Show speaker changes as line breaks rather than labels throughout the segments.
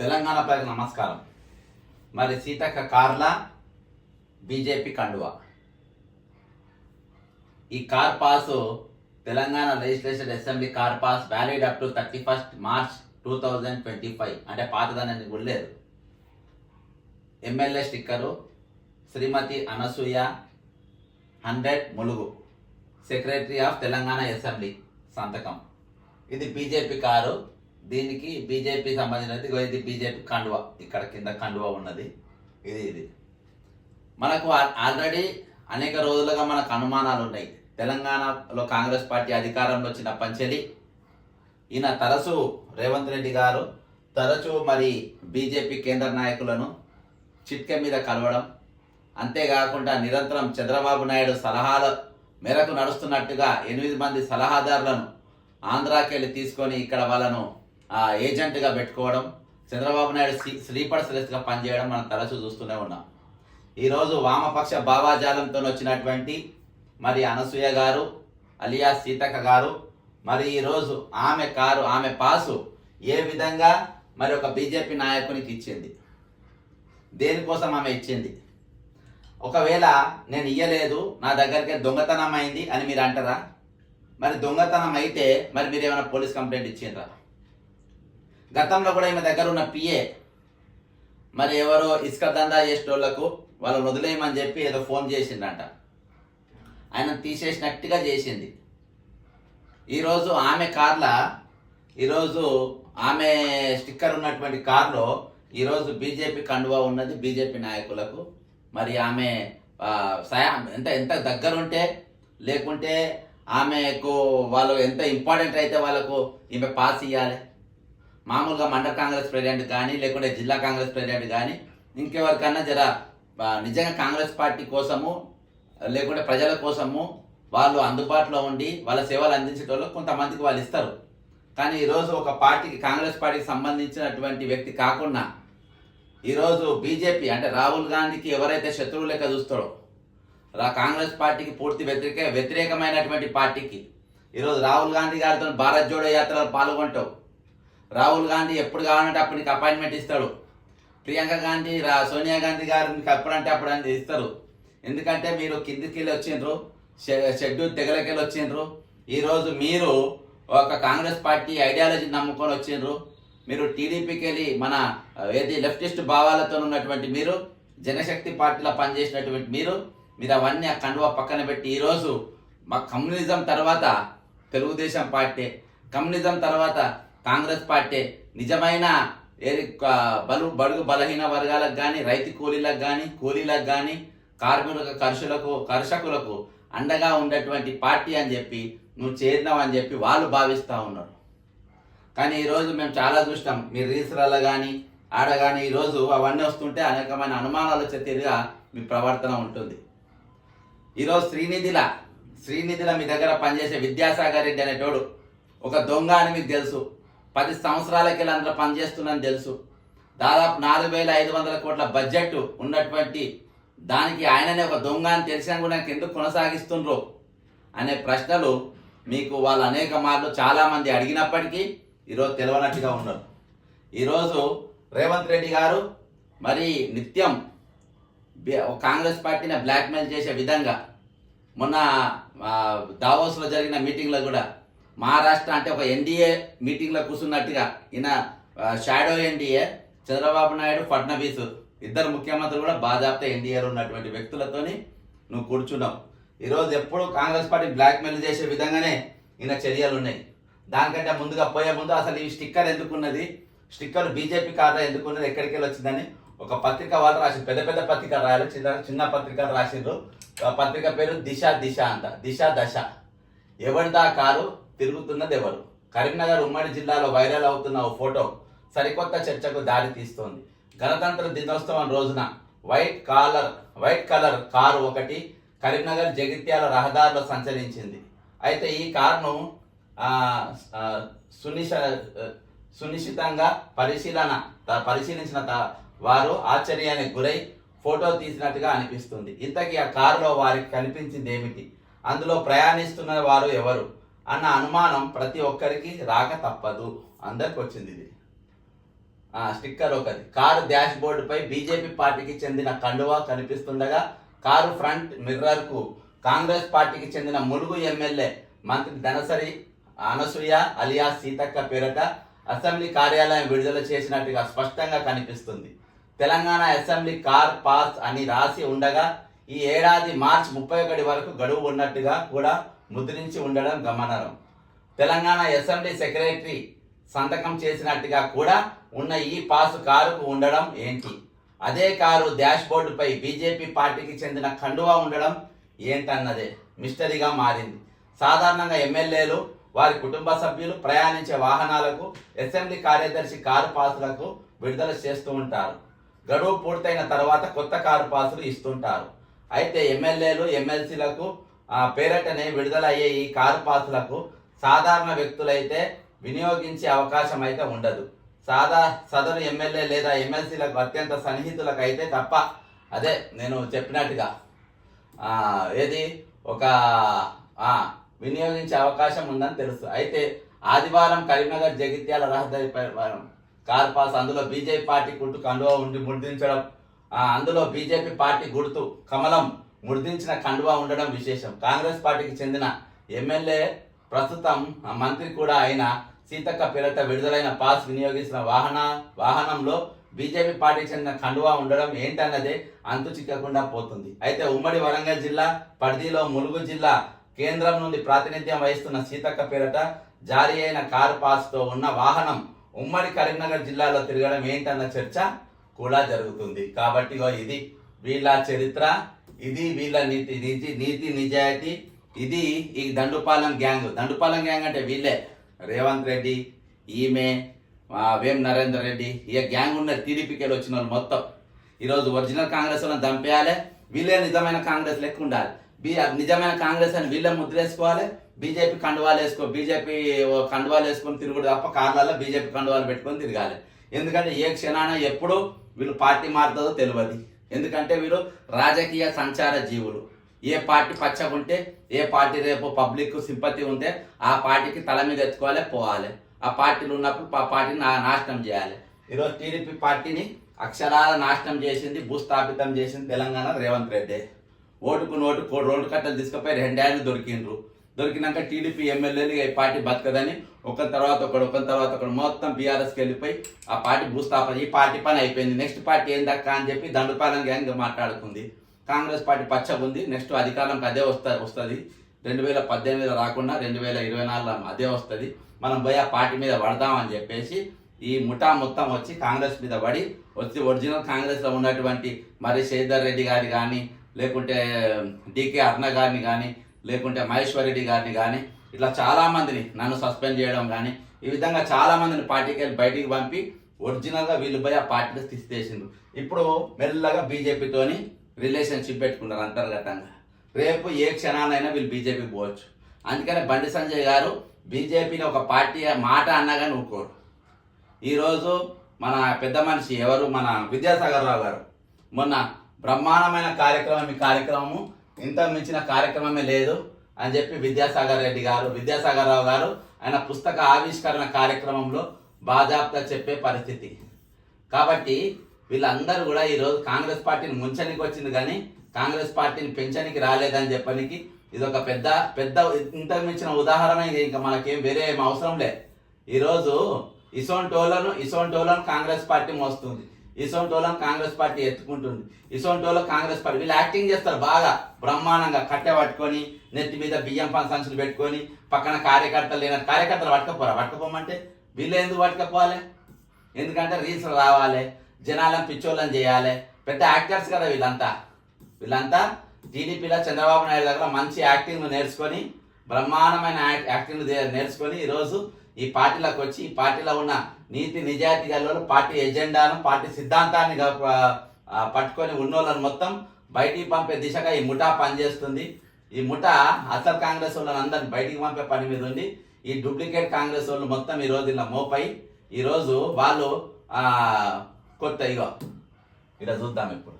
తెలంగాణ ప్రజలకు నమస్కారం. మరి సీతక్క కార్ల బీజేపీ కండువా? ఈ car pass Telangana legislation assembly car pass valid up to thirty first March two thousand twenty five. అంటే పాతదాన్ని కూడా MLA sticker Shrimati Anasuya hundred Mulugu secretary of Telangana assembly సంతకం. ఇది బీజేపీ కారు. దీనికి బీజేపీ సంబంధించినది ఇది బీజేపీ కండువా. ఇక్కడ కింద కండువా ఉన్నది. ఇది ఇది. మనకు ఆల్రెడీ అనేక రోజులుగా మనకు అనుమానాలు ఉన్నాయి. తెలంగాణలో కాంగ్రెస్ పార్టీ అధికారంలో వచ్చిన పంచలి ఈయన తరచు రేవంత్ రెడ్డి గారు తరచు మరి బీజేపీ కేంద్ర నాయకులను చిట్కె మీద కలవడం అంతేకాకుండా నిరంతరం చంద్రబాబు నాయుడు సలహాల మేరకు నడుస్తున్నట్టుగా ఎనిమిది మంది సలహాదారులను ఆంధ్రాకి వెళ్ళి తీసుకొని ఇక్కడ వాళ్ళను ఏజెంట్గా పెట్టుకోవడం చంద్రబాబు నాయుడు స్లీపర్ సెలెస్ట్గా పనిచేయడం మనం తరచూ చూస్తూనే ఉన్నాం. ఈరోజు వామపక్ష భావాజాలంతో వచ్చినటువంటి మరి అనసూయ గారు అలియా సీతక్క గారు మరి ఈరోజు ఆమె కారు ఆమె పాసు ఏ విధంగా మరి ఒక బీజేపీ నాయకునికి ఇచ్చింది? దేనికోసం ఆమె ఇచ్చింది? ఒకవేళ నేను ఇయ్యలేదు నా దగ్గరికి దొంగతనం అయింది అని మీరు అంటారా? మరి దొంగతనం అయితే మరి మీరు ఏమైనా పోలీస్ కంప్లైంట్ ఇచ్చిండ్రా? గతంలో కూడా ఈమె దగ్గర ఉన్న పిఏ మరి ఎవరో ఇసుక దందా చేసేటోళ్ళకు వాళ్ళు వదిలేయమని చెప్పి ఏదో ఫోన్ చేసిండంట. ఆయన తీసేసినట్టుగా చేసింది. ఈరోజు ఆమె కార్ల ఈరోజు ఆమె స్టిక్కర్ ఉన్నటువంటి కార్లో ఈరోజు బీజేపీ కండువా ఉన్నది బీజేపీ నాయకులకు. మరి ఆమె సయా ఎంత ఎంత దగ్గరుంటే లేకుంటే ఆమెకు వాళ్ళు ఎంత ఇంపార్టెంట్ అయితే వాళ్ళకు ఈమె పాస్ ఇవ్వాలి మామూలుగా మండల కాంగ్రెస్ ప్రెసిడెంట్ కానీ లేకుంటే జిల్లా కాంగ్రెస్ ప్రెసిడెంట్ కానీ ఇంకెవరికన్నా జర నిజంగా కాంగ్రెస్ పార్టీ కోసము లేకుంటే ప్రజల కోసము వాళ్ళు అందుబాటులో ఉండి వాళ్ళ సేవలు అందించేటోళ్ళు కొంతమందికి వాళ్ళు ఇస్తారు. కానీ ఈరోజు ఒక పార్టీకి కాంగ్రెస్ పార్టీకి సంబంధించినటువంటి వ్యక్తి కాకుండా ఈరోజు బీజేపీ అంటే రాహుల్ గాంధీకి ఎవరైతే శత్రువు లెక్క చూస్తాడో రా కాంగ్రెస్ పార్టీకి పూర్తి వ్యతిరేక వ్యతిరేకమైనటువంటి పార్టీకి ఈరోజు రాహుల్ గాంధీ గారితో భారత్ జోడో యాత్రలో పాల్గొంటావు. రాహుల్ గాంధీ ఎప్పుడు కావాలంటే అప్పుడు నీకు అపాయింట్మెంట్ ఇస్తాడు. ప్రియాంక గాంధీ రా సోనియా గాంధీ గారు మీకు అప్పుడంటే అప్పుడు అని ఇస్తారు. ఎందుకంటే మీరు కిందికి వెళ్ళి వచ్చిండ్రు షెడ్యూల్ తెగలకి వెళ్ళి వచ్చిండ్రు. ఈరోజు మీరు ఒక కాంగ్రెస్ పార్టీ ఐడియాలజీ నమ్ముకొని వచ్చిండ్రు. మీరు టీడీపీకి వెళ్ళి మన ఏది లెఫ్టిస్ట్ భావాలతో ఉన్నటువంటి మీరు జనశక్తి పార్టీలో పనిచేసినటువంటి మీరు మీరు అవన్నీ ఆ కండువా పక్కన పెట్టి ఈరోజు మా కమ్యూనిజం తర్వాత తెలుగుదేశం పార్టీ కమ్యూనిజం తర్వాత కాంగ్రెస్ పార్టీ నిజమైన బలు బడుగు బలహీన వర్గాలకు కానీ రైతు కూలీలకు కానీ కూలీలకు కానీ కార్మికులకు కర్షులకు కర్షకులకు అండగా ఉండేటువంటి పార్టీ అని చెప్పి నువ్వు చేరినావు అని చెప్పి వాళ్ళు భావిస్తూ ఉన్నారు. కానీ ఈరోజు మేము చాలా చూసినాం. మీ రీల్స్లలో కానీ ఆడ కానీ ఈరోజు అవన్నీ వస్తుంటే అనేకమైన అనుమానాలు వచ్చే తీరుగా మీ ప్రవర్తన ఉంటుంది. ఈరోజు శ్రీనిధిల శ్రీనిధిల మీ దగ్గర పనిచేసే విద్యాసాగర్ రెడ్డి అనేటోడు ఒక దొంగ అని మీకు తెలుసు. పది సంవత్సరాలకి వెళ్ళి అందులో పనిచేస్తుందని తెలుసు. దాదాపు నాలుగు వేల ఐదు వందల కోట్ల బడ్జెట్ ఉన్నటువంటి దానికి ఆయననే ఒక దొంగ అని తెలిసినా కూడా నాకు ఎందుకు కొనసాగిస్తుండ్రో? అనే ప్రశ్నలు మీకు వాళ్ళు అనేక మార్లు చాలామంది అడిగినప్పటికీ ఈరోజు తెలియనట్టుగా ఉన్నారు ఈరోజు రేవంత్ రెడ్డి గారు మరి నిత్యం కాంగ్రెస్ పార్టీని బ్లాక్మెయిల్ చేసే విధంగా మొన్న దావోస్లో జరిగిన మీటింగ్లో కూడా మహారాష్ట్ర అంటే ఒక ఎన్డీఏ మీటింగ్లో కూర్చున్నట్టుగా. ఈయన షాడో ఎన్డీఏ చంద్రబాబు నాయుడు ఫడ్నవీస్. ఇద్దరు ముఖ్యమంత్రులు కూడా బాజాప్తా ఎన్డీఏలో ఉన్నటువంటి వ్యక్తులతోని నువ్వు కూర్చున్నావు. ఈరోజు ఎప్పుడు కాంగ్రెస్ పార్టీ బ్లాక్మెయిల్ చేసే విధంగానే ఈయన చర్యలు ఉన్నాయి దానికంటే ముందుగా పోయే ముందు అసలు ఈ స్టిక్కర్ ఎందుకున్నది? స్టిక్కర్ బీజేపీ కాదా? ఎందుకున్నది? ఎక్కడికి వెళ్ళి వచ్చిందని ఒక పత్రిక వాళ్ళు రాసి పెద్ద పెద్ద పత్రిక రాయాలి. చిన్న చిన్న పత్రిక రాసిండ్రు. ఆ పత్రిక పేరు దిశ దిశ అంట. దిశ దశ. ఎవరిదా కారు తిరుగుతున్నది ఎవరు? కరీంనగర్ ఉమ్మడి జిల్లాలో వైరల్ అవుతున్న ఓ ఫోటో సరికొత్త చర్చకు దారి తీస్తోంది. గణతంత్ర దినోత్సవం రోజున white collar white colour car ఒకటి కరీంనగర్ జగిత్యాల రహదారిలో సంచరించింది. అయితే ఈ కారును సునిశ సునిశ్చితంగా పరిశీలన పరిశీలించిన త- వారు ఆశ్చర్యానికి గురై ఫోటో తీసినట్టుగా అనిపిస్తుంది. ఇంతకీ ఆ కారులో వారికి కనిపించింది ఏమిటి? అందులో ప్రయాణిస్తున్న వారు ఎవరు? అన్న అనుమానం ప్రతి ఒక్కరికి రాక తప్పదు. అందరికి వచ్చింది ఇది. స్టిక్కర్ ఒకటి. కారు డాష్ బోర్డుపై బీజేపీ పార్టీకి చెందిన కండువా కనిపిస్తుండగా కారు ఫ్రంట్ మిర్రర్కు కాంగ్రెస్ పార్టీకి చెందిన ములుగు ఎమ్మెల్యే మంత్రి ధనసరి అనసూయ అలియా సీతక్క పేరట అసెంబ్లీ కార్యాలయం విడుదల చేసినట్టుగా స్పష్టంగా కనిపిస్తుంది. తెలంగాణ అసెంబ్లీ కార్ పాస్ అని రాసి ఉండగా ఈ ఏడాది మార్చి ముప్పై ఒకటి వరకు గడువు ఉన్నట్టుగా కూడా ముద్రించి ఉండడం గమనార్హం. తెలంగాణ అసెంబ్లీ సెక్రటరీ సంతకం చేసినట్టుగా కూడా ఉన్న ఈ పాసు కారుకు ఉండడం ఏంటి? అదే కారు డాష్ బోర్డుపై బీజేపీ పార్టీకి చెందిన కండువా ఉండడం ఏంటన్నదే మిస్టరీగా మారింది. సాధారణంగా ఎమ్మెల్యేలు వారి కుటుంబ సభ్యులు ప్రయాణించే వాహనాలకు అసెంబ్లీ కార్యదర్శి కారు పాసులకు విడుదల చేస్తూ ఉంటారు. గడువు పూర్తయిన తర్వాత కొత్త కారు పాసులు ఇస్తుంటారు. అయితే ఎమ్మెల్యేలు ఎమ్మెల్సీలకు పేరటనే విడుదల అయ్యే ఈ కారు పాసులకు సాధారణ వ్యక్తులైతే వినియోగించే అవకాశం అయితే ఉండదు. సాదా సదరు ఎమ్మెల్యే లేదా ఎమ్మెల్సీలకు అత్యంత సన్నిహితులకు అయితే తప్ప అదే నేను చెప్పినట్టుగా ఏది ఒక వినియోగించే అవకాశం ఉందని తెలుసు. అయితే ఆదివారం కరీంనగర్ జగిత్యాల రహదారిపై కార్ పాస్ అందులో బీజేపీ పార్టీ గుర్తు కండువా ఉండి ముద్రించడం అందులో బీజేపీ పార్టీ గుర్తు కమలం ముద్రించిన కండువా ఉండడం విశేషం. కాంగ్రెస్ పార్టీకి చెందిన ఎమ్మెల్యే ప్రస్తుతం ఆ మంత్రి కూడా అయిన సీతక్క పేరట విడుదలైన పాస్ వినియోగించిన వాహన వాహనంలో బీజేపీ పార్టీకి చెందిన కండువా ఉండడం ఏంటన్నదే అంతు చిక్కకుండా పోతుంది. అయితే ఉమ్మడి వరంగల్ జిల్లా పరిధిలో ములుగు జిల్లా కేంద్రం నుండి ప్రాతినిధ్యం వహిస్తున్న సీతక్క పేరట జారీ అయిన కారు పాస్తో ఉన్న వాహనం ఉమ్మడి కరీంనగర్ జిల్లాలో తిరగడం ఏంటన్న చర్చ కూడా జరుగుతుంది. కాబట్టి ఇది వీళ్ళ చరిత్ర. ఇది వీళ్ళ నీతి నీతి నీతి నిజాయితీ. ఇది ఈ దండుపాలెం గ్యాంగ్. దండుపాలెం గ్యాంగ్ అంటే వీళ్ళే. రేవంత్ రెడ్డి ఈమె వేం నరేందర్ రెడ్డి. ఇక గ్యాంగ్ ఉన్న టీడీపీకి వచ్చిన వాళ్ళు మొత్తం. ఈరోజు ఒరిజినల్ కాంగ్రెస్ వాళ్ళని చంపేయాలి వీళ్ళే నిజమైన కాంగ్రెస్ లెక్క ఉండాలి. బీ నిజమైన కాంగ్రెస్ అని వీళ్ళే ముద్రేసుకోవాలి బీజేపీ కండువాలు వేసుకో బీజేపీ కండువాలు వేసుకొని తిరుగుడు తప్ప కార్లలో బీజేపీ కండువాలు పెట్టుకొని తిరగాలి. ఎందుకంటే ఏ క్షణాన ఎప్పుడు వీళ్ళు పార్టీ మారుతుందో తెలియదు. ఎందుకంటే వీరు రాజకీయ సంచార జీవులు. ఏ పార్టీ పచ్చగుంటే ఏ పార్టీ రేపు పబ్లిక్ సింపతి ఉంటే ఆ పార్టీకి తల మీద ఎత్తుకోవాలి పోవాలి. ఆ పార్టీలు ఉన్నప్పుడు ఆ పార్టీని నాశనం చేయాలి. ఈరోజు టీడీపీ పార్టీని అక్షరాల నాశనం చేసింది భూస్థాపితం చేసింది తెలంగాణ రేవంత్ రెడ్డి. ఓటుకు నోటు కో- రెండు కట్టలు తీసుకుపోయి రెండేళ్ళు దొరికిండ్రు. దొరికినాక టీడీపీ ఎమ్మెల్యేలు ఈ పార్టీ బతకదని ఒక తర్వాత ఒకడు ఒక తర్వాత ఒకడు. మొత్తం బీఆర్ఎస్కి వెళ్ళిపోయి ఆ పార్టీ భూస్థాపన ఈ పార్టీ పని అయిపోయింది. నెక్స్ట్ పార్టీ ఏందక్క అని చెప్పి దండుపాలెం గ్యాంగ్ మాట్లాడుకుంది. కాంగ్రెస్ పార్టీ పచ్చగుంది నెక్స్ట్ అధికారంకి అదే వస్తా వస్తుంది. రెండు వేల పద్దెనిమిదిలో రాకుండా రెండు వేల ఇరవై నాలుగులో అదే వస్తుంది. మనం పోయి ఆ పార్టీ మీద పడదామని చెప్పేసి ఈ ముఠా మొత్తం వచ్చి కాంగ్రెస్ మీద పడి వచ్చి ఒరిజినల్ కాంగ్రెస్లో ఉన్నటువంటి మరి శ్రీధర్ రెడ్డి గారి కానీ లేకుంటే డికే అర్ణ గారిని కానీ లేకుంటే మహేశ్వర్ రెడ్డి గారిని కానీ ఇట్లా చాలా మందిని నన్ను సస్పెండ్ చేయడం కానీ ఈ విధంగా చాలా మందిని పార్టీకి వెళ్ళి బయటికి పంపి ఒరిజినల్గా వీళ్ళు పోయి ఆ పార్టీలో తీసేసిండ్రు ఇప్పుడు మెల్లగా బీజేపీతోని రిలేషన్షిప్ పెట్టుకున్నారు అంతర్గతంగా. రేపు ఏ క్షణానైనా వీళ్ళు బీజేపీకి పోవచ్చు. అందుకని బండి సంజయ్ గారు బీజేపీని ఒక పార్టీ మాట అన్నా కానీ ఊరుకోరు. ఈరోజు మన పెద్ద మనిషి ఎవరు? మన విద్యాసాగర్ రావు గారు. మొన్న బ్రహ్మాండమైన కార్యక్రమం ఈ కార్యక్రమము ఇంత మించిన కార్యక్రమమే లేదు. అని చెప్పి విద్యాసాగర్ రెడ్డి గారు విద్యాసాగర్ రావు గారు ఆయన పుస్తక ఆవిష్కరణ కార్యక్రమంలో బాజాప్తా చెప్పే పరిస్థితి. కాబట్టి వీళ్ళందరూ కూడా ఈరోజు కాంగ్రెస్ పార్టీని ముంచనికి వచ్చింది కానీ కాంగ్రెస్ పార్టీని పెంచనికి రాలేదని చెప్పనికి ఇది ఒక పెద్ద పెద్ద ఇంతకుమించిన ఉదాహరణ ఇది. ఇంకా మనకేం వేరే ఏం అవసరం లే. ఈరోజు ఇసోంటోలను ఇసోంటోలను కాంగ్రెస్ పార్టీ మోస్తుంది. ఇసోంటోలను కాంగ్రెస్ పార్టీ ఎత్తుకుంటుంది. ఇసోంటోలో కాంగ్రెస్ పార్టీ వీళ్ళు యాక్టింగ్ చేస్తారు బాగా బ్రహ్మాండంగా కట్టె పట్టుకొని నెత్తి మీద బియ్యం పని సంచులు పెట్టుకొని పక్కన కార్యకర్తలు లేని కార్యకర్తలు పట్టుకపోరా? పట్టుకోమంటే వీళ్ళు ఎందుకు పట్టుకపోవాలి? ఎందుకంటే రీల్స్ రావాలి జనాలను పిచ్చోళ్ళని చేయాలి. పెద్ద యాక్టర్స్ కదా వీళ్ళంతా. వీళ్ళంతా టీడీపీలో చంద్రబాబు నాయుడు దగ్గర మంచి యాక్టింగ్ నేర్చుకొని బ్రహ్మాండమైన యాక్టింగ్ నేర్చుకొని ఈరోజు ఈ పార్టీలోకి వచ్చి ఈ పార్టీలో ఉన్న నీతి నిజాయితీ గల పార్టీ ఎజెండాను పార్టీ సిద్ధాంతాన్ని పట్టుకొని ఉన్నోళ్ళని మొత్తం బయటికి పంపే దిశగా ఈ ముఠా పనిచేస్తుంది. ఈ ముఠా అసలు కాంగ్రెస్ వాళ్ళని అందరిని బయటికి పంపే పని మీద ఉంది. ఈ డూప్లికేట్ కాంగ్రెస్ వాళ్ళు మొత్తం ఈ రోజు ఇలా మోపై ఈరోజు వాళ్ళు కొత్త ఇగో ఇలా చూద్దాం ఇప్పుడు.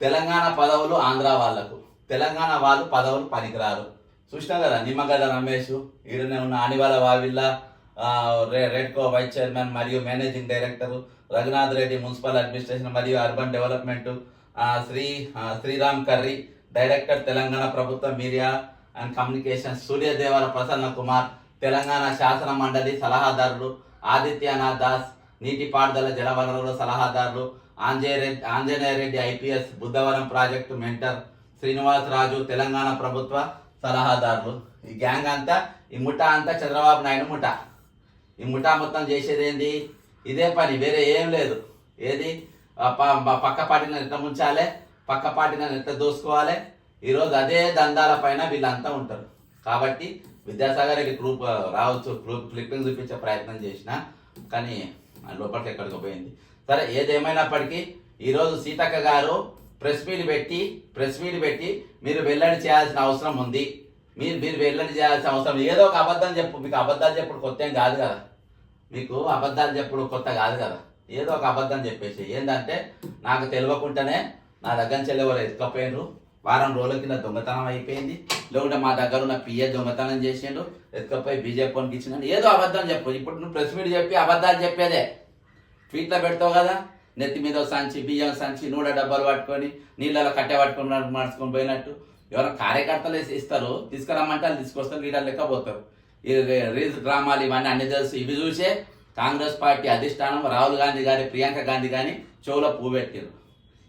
తెలంగాణ పదవులు ఆంధ్ర వాళ్ళకు. తెలంగాణ వాళ్ళు పదవులు పనికిరారు. చూసినా కదా నిమ్మగడ్డ రమేష్ ఈడనే ఉన్న ఆనివాల వావిల్ల రెడ్కో వైస్ చైర్మన్ మరియు managing director Raghunath Reddy municipal administration మరియు urban development Shri Sriram Karri director Telangana ప్రభుత్వ media and communication Suryadevara Prasanna Kumar Telangana శాసన మండలి సలహాదారులు ఆదిత్యనాథ్ దాస్ నీటిపారుదల జలవనరుల సలహాదారులు Anjaneya Anjaneya Reddy IPS Buddhavaram project mentor Srinivas Raju Telangana ప్రభుత్వ సలహాదారులు. ఈ గ్యాంగ్ అంతా ఈ ముఠా అంతా చంద్రబాబు నాయుడు ముఠా. ఈ ముఠా మొత్తం చేసేది ఏంది? ఇదే పని వేరే ఏం లేదు. ఏది? పక్క పార్టీని ఎట్లా ముంచాలి? పక్క పార్టీని ఎట్లా దోసుకోవాలి? ఈరోజు అదే దందాల పైన వీళ్ళంతా ఉంటారు. కాబట్టి విద్యాసాగర్ రెడ్డి గ్రూప్ రావచ్చు గ్రూప్ క్లిప్పింగ్ చూపించే ప్రయత్నం చేసిన కానీ లోపలికి ఎక్కడికి పోయింది. సరే ఏదేమైనప్పటికీ ఈరోజు సీతక్క గారు ప్రెస్ మీట్ పెట్టి ప్రెస్ మీట్ పెట్టి మీరు వెల్లడి చేయాల్సిన అవసరం ఉంది. మీరు మీరు వెల్లడి చేయాల్సిన అవసరం ఏదో ఒక అబద్ధం చెప్పు మీకు అబద్ధాలు చెప్పుడు కొత్త ఏం కాదు కదా. మీకు అబద్ధాలు చెప్పుడు కొత్త కాదు కదా. ఏదో ఒక అబద్ధం చెప్పేసి ఏంటంటే నాకు తెలియకుండానే నా దగ్గర నుంచి ఎవరు ఎత్తుకపోయినరు వారం రోజుల కింద దొంగతనం అయిపోయింది. లేకుంటే మా దగ్గర ఉన్న పిఏ దొంగతనం చేసిండు. ఎత్తుకపోయి బీజేపీకి ఇచ్చిన ఏదో అబద్ధం చెప్పు. ఇప్పుడు నువ్వు ప్రెస్ మీట్ చెప్పి అబద్ధాలు చెప్పేదే. ట్వీట్లో పెడతావు కదా. నెత్తి మీద సంచి బియ్యం సంచి నూనె డబ్బాలు పట్టుకొని నీళ్ళలో కట్టె పట్టుకొని మార్చుకొని పోయినట్టు. ఎవరైనా కార్యకర్తలు వేసి ఇస్తారు తీసుకురమ్మంటే వాళ్ళు తీసుకొస్తారు లీడర్ లెక్క పోతారు. ఈ రీల్స్ డ్రామాలు ఇవన్నీ అన్ని తెలుసు. ఇవి చూసే కాంగ్రెస్ పార్టీ అధిష్టానం రాహుల్ గాంధీ కానీ ప్రియాంక గాంధీ కానీ చెవులో పువ్వు పెట్టారు.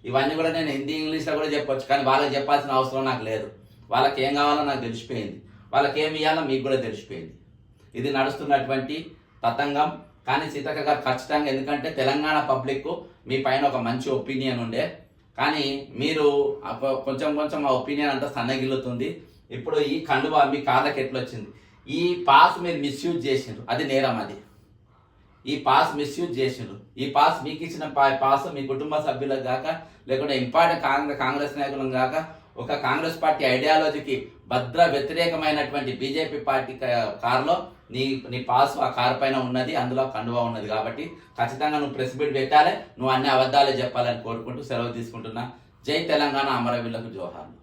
ఇవన్నీ కూడా నేను హిందీ ఇంగ్లీష్లో కూడా చెప్పొచ్చు కానీ వాళ్ళకి చెప్పాల్సిన అవసరం నాకు లేదు. వాళ్ళకి ఏం కావాలో నాకు తెలిసిపోయింది. వాళ్ళకి ఏమి ఇవ్వాలో మీకు కూడా తెలిసిపోయింది. ఇది నడుస్తున్నటువంటి తతంగం కానీ సీతక్క గారు ఖచ్చితంగా ఎందుకంటే తెలంగాణ పబ్లిక్ మీ పైన ఒక మంచి ఒపీనియన్ ఉండే. కానీ మీరు అప్ప- కొంచెం కొంచెం ఆ ఒపీనియన్ అంతా సన్నగిల్లుతుంది. ఇప్పుడు ఈ కండువా మీ కాళ్ళకి ఎట్లా వచ్చింది ఈ పాస్ మీరు మిస్యూజ్ చేసిండ్రు. అది నేరం అది. ఈ పాస్ మిస్యూజ్ చేసిండ్రు. ఈ పాస్ మీకు ఇచ్చిన పాస్ మీ కుటుంబ సభ్యులకు కాక లేకుంటే ఇంపార్టెంట్ కాంగ్రెస్ కాంగ్రెస్ నాయకులకు కాక ఒక కాంగ్రెస్ పార్టీ ఐడియాలజీకి భద్ర వ్యతిరేకమైనటువంటి బీజేపీ పార్టీ కారులో నీ నీ పాస్ ఆ కారు పైన ఉన్నది అందులో కండువా ఉన్నది కాబట్టి ఖచ్చితంగా నువ్వు ప్రెస్ మీట్ పెట్టాలి నువ్వు అన్ని అబద్ధాలే చెప్పాలని కోరుకుంటూ సెలవు తీసుకుంటున్నా. జై తెలంగాణ అమరవీరులకు జోహార్లు.